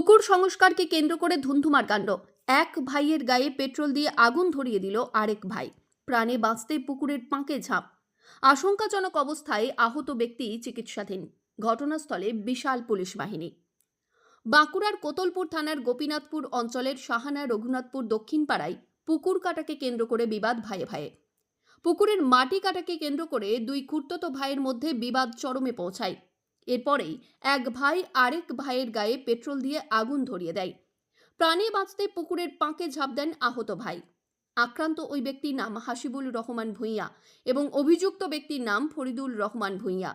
পুকুর সংস্কারকে কেন্দ্র করে ধুন্ধুমার কাণ্ড। এক ভাইয়ের গায়ে পেট্রোল দিয়ে আগুন ধরিয়ে দিল আরেক ভাই। প্রাণে বাঁচতে পুকুরের পাঁকে ঝাঁপ। আশঙ্কাজনক অবস্থায় আহত ব্যক্তি চিকিৎসাধীন। ঘটনাস্থলে বিশাল পুলিশ বাহিনী। বাঁকুড়ার কোতলপুর থানার গোপীনাথপুর অঞ্চলের সাহানা রঘুনাথপুর দক্ষিণ পাড়ায় পুকুর কাটাকে কেন্দ্র করে বিবাদ ভাইয়ে ভাইয়ে পুকুরের মাটি কাটাকে কেন্দ্র করে দুই খুর্তত ভাইয়ের মধ্যে বিবাদ চরমে পৌঁছায়। এরপরেই এক ভাই আরেক ভাইয়ের গায়ে পেট্রোল দিয়ে আগুন ধরিয়ে দেয়। প্রাণে বাঁচতে পুকুরের পাঁকে ঝাঁপ দেন আহত ভাই। আক্রান্ত ওই ব্যক্তির নাম হাসিবুল রহমান ভূঁইয়া এবং অভিযুক্ত ব্যক্তির নাম ফরিদুল রহমান ভূঁইয়া।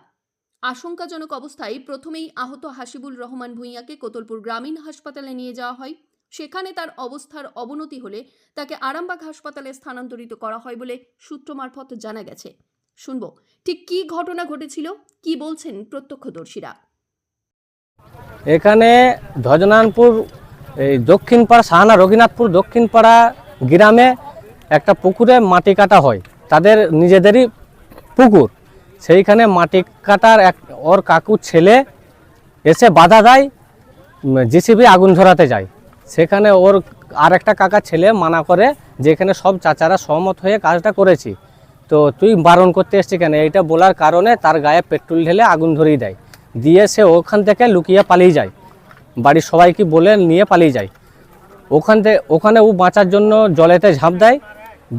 আশঙ্কাজনক অবস্থায় প্রথমেই আহত হাসিবুল রহমান ভূঁইয়াকে কোতলপুর গ্রামীণ হাসপাতালে নিয়ে যাওয়া হয়। সেখানে তার অবস্থার অবনতি হলে তাকে আরামবাগ হাসপাতালে স্থানান্তরিত করা হয় বলে সূত্র মারফত জানা গেছে। শুনব। ঠিক কী ঘটনা ঘটেছিল? কি বলছেন প্রত্যক্ষদর্শীরা? এখানে ধ্বজনানপুর এই দক্ষিণ পাড়া সাহানা রঘুনাথপুর দক্ষিণ পাড়া গ্রামে একটা পুকুরে মাটি কাটা হয়। তাদের নিজেদেরই পুকুর। সেইখানে মাটি কাটার এক, ওর কাকুর ছেলে এসে বাধা দেয়, জিসিবি আগুন ধরাতে যায়। সেখানে ওর আর একটা কাকার ছেলে মানা করে যেখানে সব চাচারা সহমত হয়ে কাজটা করেছি। তো তুই বারণ করতে এসছি কেন? এইটা বলার কারণে তার গায়ে পেট্রোল ঢেলে আগুন ধরিয়ে দেয়। দিয়ে সে ওখান থেকে লুকিয়ে পালিয়ে যায়। বাড়ির সবাইকে বলে নিয়ে পালিয়ে যায়। ওখান থেকে ওখানে ও বাঁচার জন্য জলেতে ঝাঁপ দেয়।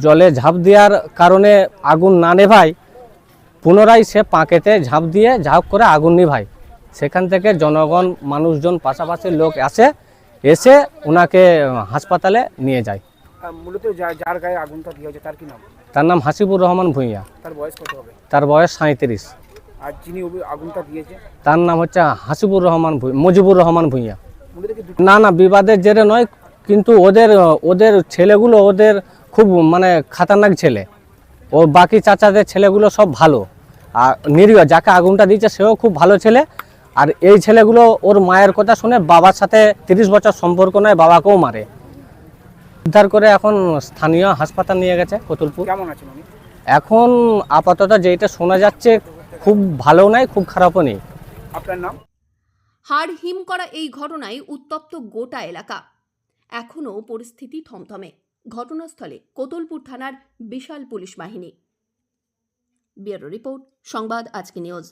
জলে ঝাঁপ দেওয়ার কারণে আগুন না নেভায়। পুনরায় সে পাঁকেতে ঝাঁপ দিয়ে ঝাঁপ করে আগুন নিভায়। সেখান থেকে জনগণ, মানুষজন, পাশাপাশি লোক আসে। এসে ওনাকে হাসপাতালে নিয়ে যায়। মূলত যার গায়ে আগুনটা দিয়ে তার কি নাম? তার নাম হাসিবুর রহমান ভূঁইয়া। তার বয়স কত হবে? তার বয়স সাঁত্রিশ আর যিনি আগুনটা দিয়েছে? তার নাম হচ্ছে হাসিবুর রহমান মুজিবুর রহমান ভূঁইয়া। না না বিবাদের জেরে নয় কিন্তু ওদের ওদের ছেলেগুলো ওদের খুব মানে খাতারনাক ছেলে। ও বাকি চাচাদের ছেলেগুলো সব ভালো। আর নিরীহ যাকে আগুনটা দিয়েছে সেও খুব ভালো ছেলে। আর এই ছেলেগুলো ওর মায়ের কথা শুনে বাবার সাথে তিরিশ বছর সম্পর্ক নয় বাবাকেও মারে। উদ্ধার করে এখন স্থানীয় হাসপাতাল নিয়ে গেছে কতুলপুর। কেমন আছেন উনি? এখন আপাতত যেটা শোনা যাচ্ছে খুব ভালো নয় খুব খারাপও নেই। আপনার নাম? হাড় হিম করা এই ঘটনায় উত্তপ্ত গোটা এলাকা। এখনও পরিস্থিতি থমথমে। ঘটনাস্থলে কোতলপুর থানার বিশাল পুলিশ বাহিনী। ব্যুরো রিপোর্ট সংবাদ আজকে নিউজ।